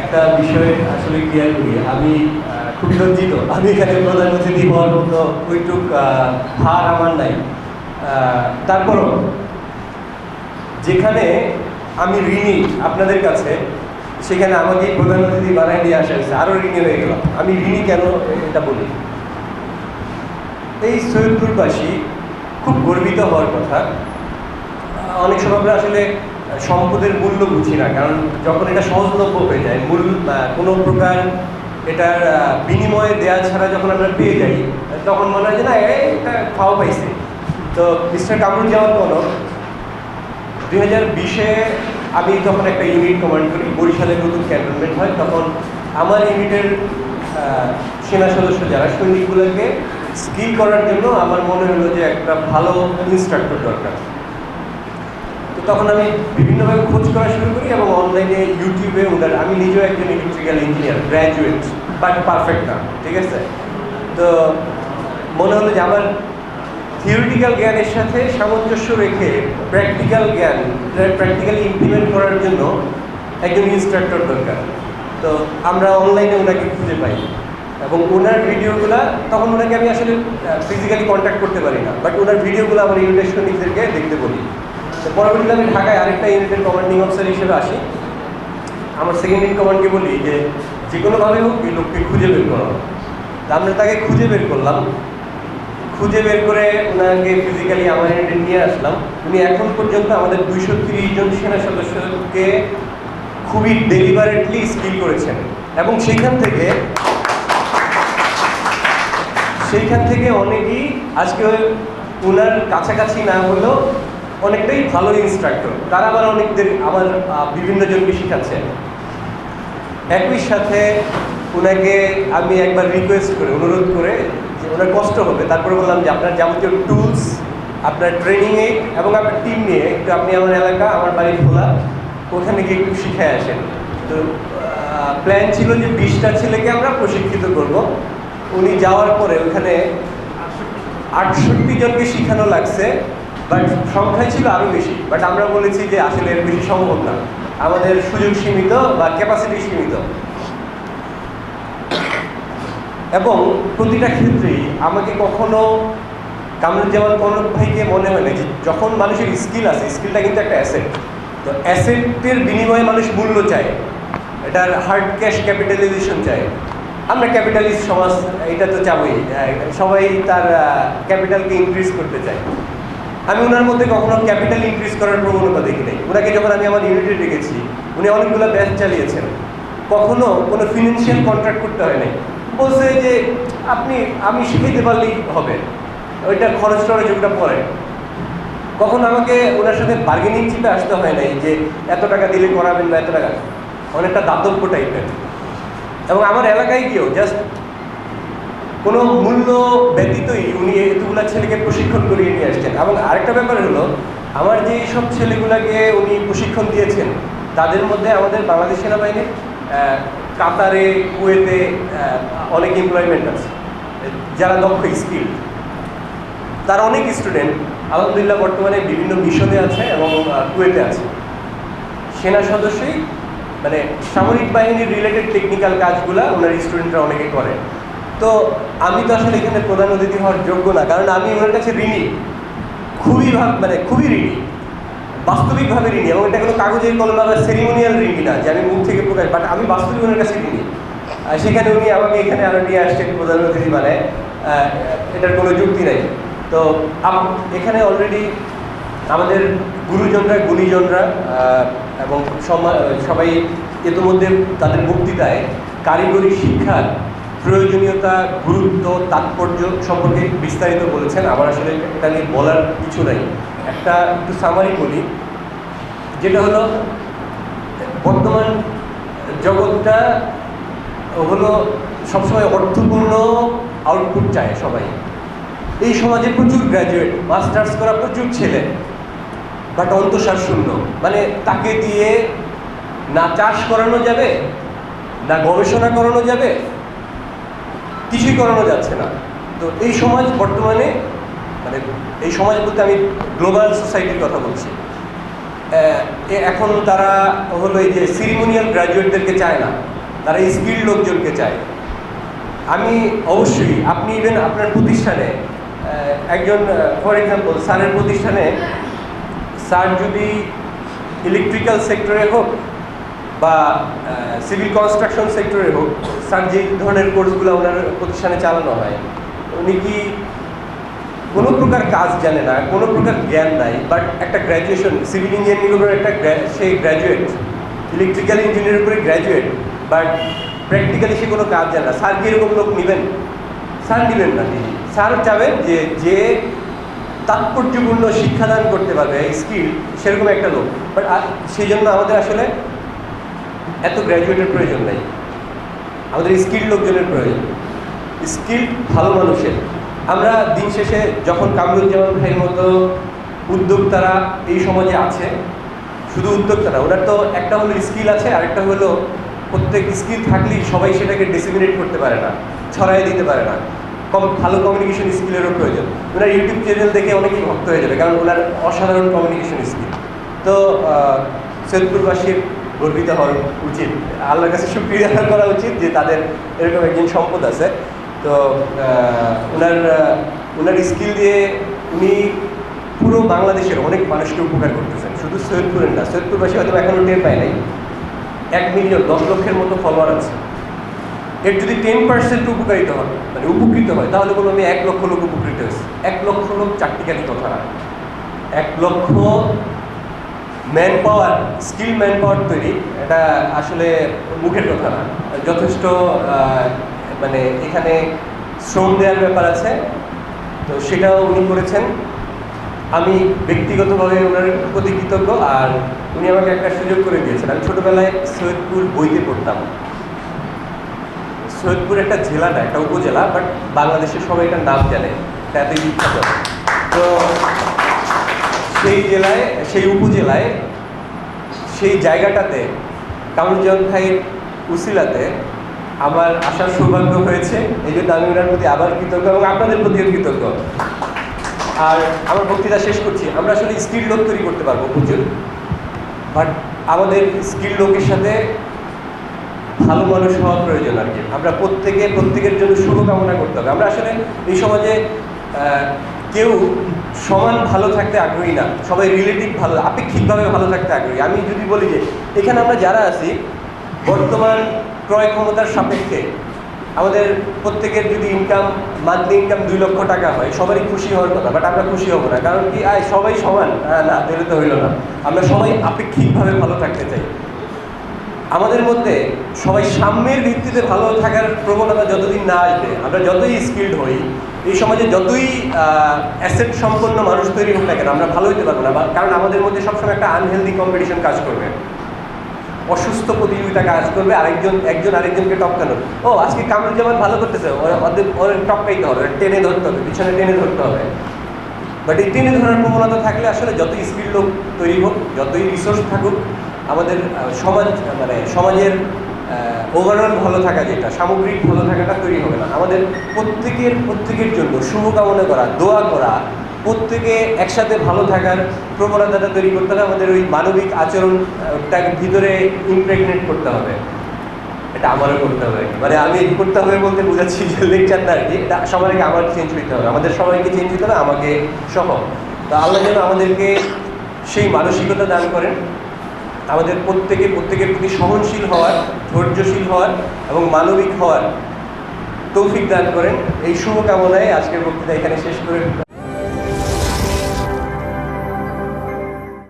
একটা বিষয় আসলে ক্লিয়ার করি, আমি খুবই লজ্জিত। আমি এখানে প্রধান অতিথি হওয়ার মতো ওইটুক ভার আমার নাই। তারপরও, যেখানে আমি ঋণী আপনাদের কাছে, সেখানে আমাকে প্রধান অতিথি বানায় নিয়ে আসা হয়েছে। আরও ঋণী হয়ে গেলাম। আমি ঋণী কেন এটা বলি? এই সৈয়দপুরবাসী খুব গর্বিত হওয়ার কথা। অনেক সময় আমরা আসলে সম্পদের মূল্য বুঝি না, কারণ যখন এটা সহজলভ্য হয়ে যায়, মূল কোনো প্রকার এটার বিনিময়ে দেওয়া ছাড়া যখন আমরা পেয়ে যাই, তখন মনে হয় যে না এটা খাওয়া পাইছে। তো মিস্টার কামরুল কামরুজ্জামান কনক দুই হাজার বিশে আমি যখন একটা ইউনিট কমান্ড করি, বরিশালে নতুন ক্যান্টনমেন্ট হয়, তখন আমার ইউনিটের সেনা সদস্য যারা, সৈনিকগুলোকে স্কিল করার জন্য আমার মনে হলো যে একটা ভালো ইনস্ট্রাক্টর দরকার। তখন আমি বিভিন্নভাবে খোঁজ করা শুরু করি এবং অনলাইনে ইউটিউবে ওদের আমি নিজেও একজন electrical engineer graduate but perfect না, ঠিক আছে? তো মনে হলো যে আমার থিওরিটিক্যাল জ্ঞানের সাথে সামঞ্জস্য রেখে প্র্যাকটিক্যাল জ্ঞান প্র্যাকটিক্যালি ইমপ্লিমেন্ট করার জন্য একজন ইনস্ট্রাক্টর দরকার। তো আমরা অনলাইনে ওনাকে খুঁজে পাই। এবং ওনার ভিডিওগুলো তখন ওনাকে আমি আসলে ফিজিক্যালি কন্ট্যাক্ট করতে পারি না। বাট ওনার ভিডিওগুলো আমার ইউনিটের সৈনিকদেরকে দেখতে বলি। পরবর্তীতে আমি ঢাকায় আরেকটা ইউনিটের কমান্ডিং অফিসার হিসেবে আসি। আমার সেকেন্ড ইন কমান্ডকে বলি যে যে কোনোভাবে হোক এই লোককে খুঁজে বের করো। আমরা তাকে খুঁজে বের করলাম। খুঁজে বের করে ওনাকে ফিজিক্যালি আমার ইউনিটে নিয়ে আসলাম। উনি এখন পর্যন্ত আমাদের দুইশো তিরিশ জন সেনা সদস্যকে খুবই ডেলিভারেটলি স্কিল করেছেন। এবং সেখান থেকে সেইখান থেকে অনেকেই আজকে ওনার কাছাকাছি না হলেও অনেকটাই ভালো ইনস্ট্রাক্টর তারা আবার অনেকদের আহ, বিভিন্ন জনকে শেখাচ্ছে। একই সাথে ওনাকে আমি একবার রিকোয়েস্ট করে অনুরোধ করে যে ওনার কষ্ট হবে তারপরে বললাম যে আপনার যাবতীয় টুলস আপনার ট্রেনিং এইড এবং আপনার টিম নিয়ে একটু আপনি আমার এলাকা আমার বাড়ি খোলা ওখানে গিয়ে একটু শিখায় আসেন। তো প্ল্যান ছিল যে বিশটা ছেলেকে আমরা প্রশিক্ষিত করব। উনি যাওয়ার পরে ওখানে আটষট্টি জনকে শিখানো লাগছে। বাট সংখ্যায় ছিল আরও বেশি। বাট আমরা বলেছি যে আসলে এর বেশি সম্ভব না। আমাদের সুযোগ সীমিত বা ক্যাপাসিটি সীমিত। এবং প্রতিটা ক্ষেত্রেই আমাকে কখনো কামরুজ্জামান কনক ভাইকে মনে হয় না যে যখন মানুষের স্কিল আছে স্কিলটা কিন্তু একটা অ্যাসেট তো অ্যাসেটের বিনিময়ে মানুষ মূল্য চায়। এটার হার্ড ক্যাশ ক্যাপিটালাইজেশন চায়। আমরা ক্যাপিটালিস্ট সমাজ এটা তো চাবই। সবাই তার ক্যাপিটালকে ইনক্রিজ করতে চায়। আমি ওনার মধ্যে কখনো ক্যাপিটাল ইনক্রিজ করার প্রবণতা দেখি নাই। ওনাকে যখন আমি আমার ইউনিটে রেখেছি, উনি অনেকগুলো ব্যাচ চালিয়েছেন। কখনো কোনো ফিনান্সিয়াল কন্ট্রাক্ট করতে হয় নাই। বলছে যে, আপনি, আমি শিখাইতে পারলেই হবে। ওইটা খরচ টরচ ওটা পরে। কখন আমাকে ওনার সাথে বার্গেনিং চিপে আসতে হয় নাই যে, এত টাকা দিলে করাবেন না, এত টাকা? অনেকটা দাতব্য টাইপের এবং আমার এলাকায় গিয়েও জাস্ট কোনো মূল্য ব্যতীতই উনি এতগুলা ছেলেকে প্রশিক্ষণ করিয়ে নিয়ে আসছেন। এবং আরেকটা ব্যাপার হলো, আমার যে সব ছেলেগুলাকে উনি প্রশিক্ষণ দিয়েছেন, তাদের মধ্যে আমাদের বাংলাদেশ সেনাবাহিনীর কাতারে, কুয়েতে অনেক এমপ্লয়মেন্ট আছে। যারা দক্ষ স্কিল। তার অনেক স্টুডেন্ট আলহামদুলিল্লাহ বর্তমানে বিভিন্ন মিশনে আছে এবং কুয়েতে আছে। সেনা সদস্যই মানে সামরিক বাহিনীর রিলেটেড টেকনিক্যাল কাজগুলা ওনার স্টুডেন্টরা অনেকে করে। তো আমি তো আসলে এখানে প্রধান অতিথি হওয়ার যোগ্য না, কারণ আমি ওনার কাছে ঋণী। খুবই মানে খুবই ঋণী। বাস্তবিকভাবে ঋণী, এবং এটা কোনো কাগজের কলমা বা সেরিমোনিয়াল ঋণী না, যে আমি মুখ থেকে প্রকাশ বাট আমি বাস্তবিক ওনার কাছে ঋণী। সেখানে উনি আমাকে এখানে আরও নিয়ে আসছেন প্রধান অতিথি মানে এটার কোনো যুক্তি নাই। তো এখানে অলরেডি আমাদের গুরুজনরা, গুণীজনরা এবং সবাই ইতিমধ্যে তাদের বক্তৃতায় কারিগরি শিক্ষার প্রয়োজনীয়তা, গুরুত্ব, তাৎপর্য সম্পর্কে বিস্তারিত বলেছেন। আমার আসলে এটা নিয়ে বলার কিছু নাই। একটা একটু সামারি বলি যেটা হলো, বর্তমান জগৎটা হলো সবসময় অর্থপূর্ণ আউটপুট চায় সবাই। এই সমাজে প্রচুর গ্র্যাজুয়েট মাস্টার্স করা প্রচুর ছেলে বাট অন্তঃসার শূন্য। মানে তাকে দিয়ে না চাষ করানো যাবে, না গবেষণা করানো যাবে কিছুই করানো যাচ্ছে না। তো এই সমাজ বর্তমানে মানে এই সমাজ বলতে আমি গ্লোবাল সোসাইটির কথা বলছি। এখন তারা হলো এই যে সিরিমোনিয়াল গ্র্যাজুয়েটদেরকে চায় না, তারা স্কিল লোকজনকে চায়। আমি অবশ্যই, আপনি ইভেন আপনার প্রতিষ্ঠানে একজন ফর এক্সাম্পল স্যারের প্রতিষ্ঠানে, স্যার যদি ইলেকট্রিক্যাল সেক্টরে হোক বা সিভিল কনস্ট্রাকশন সেক্টরে হোক স্যার যে ধরনের কোর্সগুলো ওনার প্রতিষ্ঠানে চালানো হয়। উনি কি কোনো প্রকার কাজ জানে না, কোনো প্রকার জ্ঞান নাই বাট একটা গ্র্যাজুয়েশন সিভিল ইঞ্জিনিয়ারিং উপর একটা গ্র্যা- সে গ্র্যাজুয়েট ইলেকট্রিক্যাল ইঞ্জিনিয়ারিং উপরে গ্র্যাজুয়েট বাট প্র্যাকটিক্যালি সে কোনো কাজ জানে না। স্যার কি এরকম লোক নেবেন? স্যার নেবেন না স্যার চাবেন যে যে তাৎপর্যপূর্ণ শিক্ষাদান করতে পারবে স্কিল সেরকম একটা লোক। বাট সেই জন্য আমাদের আসলে এত গ্র্যাজুয়েটের প্রয়োজন নেই। আমাদের স্কিল লোকজনের প্রয়োজন। স্কিল ভালো মানুষের। আমরা দিন শেষে যখন কামরুজ্জামান ভাইয়ের মতো উদ্যোক্তারা এই সমাজে আছে, শুধু উদ্যোক্তা না, ওনার তো একটা হলো স্কিল আছে, আরেকটা হলো প্রত্যেক স্কিল থাকলেই সবাই সেটাকে ডিসিমিনেট করতে পারে না, ছড়াই দিতে পারে না। কম, ভালো কমিউনিকেশন স্কিলেরও প্রয়োজন। ওনার ইউটিউব চ্যানেল দেখে অনেকেই ভক্ত হয়ে যাবে, কারণ ওনার অসাধারণ কমিউনিকেশন স্কিল তো সৈয়দপুরবাসীর গর্বিত হওয়া উচিত। আল্লাহর কাছে সুক্রিয়া করা উচিত যে তাদের এরকম একজন সম্পদ আছে। তো ওনার ওনার স্কিল দিয়ে উনি পুরো বাংলাদেশের অনেক মানুষকে উপকার করতেছেন। শুধু সৈয়দপুরের না, সৈয়দপুরবাসী হয়তো এখনও টের পায় নাই। এক মিলিয়ন দশ লক্ষের মতো ফলোয়ার আছে। এর যদি টেন পার্সেন্ট উপকারিত হয় মানে উপকৃত হয়, তাহলে বলব আমি এক লক্ষ লোক উপকৃত হয়েছে। এক লক্ষ লোক চারটিকারি কথা না। এক লক্ষ man power skill man power তৈরি, এটা আসলে মুখের কথা না। যথেষ্ট মানে এখানে শ্রম দেওয়ার ব্যাপার আছে। তো সেটাও উনি করেছেন। আমি ব্যক্তিগতভাবে ওনার প্রতি কৃতজ্ঞ, আর উনি আমাকে একটা সুযোগ করে দিয়েছেন। আমি ছোটোবেলায় সৈয়দপুর বইতে পড়তাম। সৈয়দপুর একটা জেলা না, একটা উপজেলা বাট বাংলাদেশের সবাই এটার নাম জানে। এত বিখ্যাত। তো সেই জেলায়, সেই উপজেলায়, সেই জায়গাটাতে কামরুজ্জামান ভাইয়ের উসিলাতে আমার আসার সৌভাগ্য হয়েছে। এই জন্য আমি ওনার প্রতি আবার কৃতজ্ঞ এবং আপনাদের প্রতিও কৃতজ্ঞ। আর আমার বক্তৃতা শেষ করছি। আমরা আসলে স্কিল লোক তৈরি করতে পারব প্রচুর বাট আমাদের স্কিল লোকের সাথে ভালো মানুষ হওয়া প্রয়োজন আর কি। আমরা প্রত্যেকে, প্রত্যেকের জন্য শুভকামনা করতে হবে। আমরা আসলে এই সমাজে কেউ সমান ভালো থাকতে আগ্রহী না, সবাই রিলেটিভ ভালো, আপেক্ষিকভাবে ভালো থাকতে আগ্রহী। আমি যদি বলি যে, এখানে আমরা যারা আছি, বর্তমান ক্রয় ক্ষমতার সাপেক্ষে আমাদের প্রত্যেকের যদি ইনকাম মান্থলি ইনকাম দুই লক্ষ টাকা হয়, সবারই খুশি হওয়ার কথা বাট আমরা খুশি হব না। কারণ কি, আয় সবাই সমান। হ্যাঁ না, তাহলে তো হইল না। আমরা সবাই আপেক্ষিকভাবে ভালো থাকতে চাই। আমাদের মধ্যে সবাই সাম্যের ভিত্তিতে ভালো থাকার প্রবণতা যতদিন না আসবে, আমরা যতই স্কিল্ড হই, এই সমাজে যতই অ্যাসেট সম্পন্ন মানুষ তৈরি হোক না কেন, আমরা ভালো হতে পারব না। কারণ আমাদের মধ্যে সবসময় একটা আনহেলদি কম্পিটিশন কাজ করবে। অসুস্থ প্রতিযোগিতা কাজ করবে, আরেকজন, একজন আরেকজনকে টপকানো ও, আজকে কামরুজ্জামান ভালো করতেছে ওদের, ওর টপকাইতে হবে টেনে ধরতে হবে, পিছনে টেনে ধরতে হবে। বাট এই টেনে ধরার প্রবণতা থাকলে আসলে যতই স্কিল লোক তৈরি হোক, যতই রিসোর্স থাকুক আমাদের সমাজ মানে সমাজের ওভারঅল ভালো থাকা যেটা, সামগ্রিক ভালো থাকাটা তৈরি হবে না। আমাদের প্রত্যেকের প্রত্যেকের জন্য শুভকামনা করা, দোয়া করা, প্রত্যেকে একসাথে ভালো থাকার প্রবণতাটা তৈরি করতে হবে আমাদের ওই মানবিক আচরণটাকে ভিতরে ইমপ্রেগনেট করতে হবে। এটা আমারও করতে হবে মানে আমি করতে হবে বলতে বোঝাচ্ছি যে লেকচার না আর কি। এটা সবাইকে আমার চেঞ্জ হইতে হবে। আমাদের সবাইকে চেঞ্জ হইতে হবে, আমাকে সহ। তো আল্লাহ যেন আমাদেরকে সেই মানসিকতা দান করেন। আমাদের প্রত্যেকে, প্রত্যেকের প্রতি সহনশীল হওয়ার, ধৈর্যশীল হওয়ার এবং মানবিক হওয়ার তৌফিক দান করেন। এই শুভকামনায় আজকের বক্তৃতা এখানে শেষ করে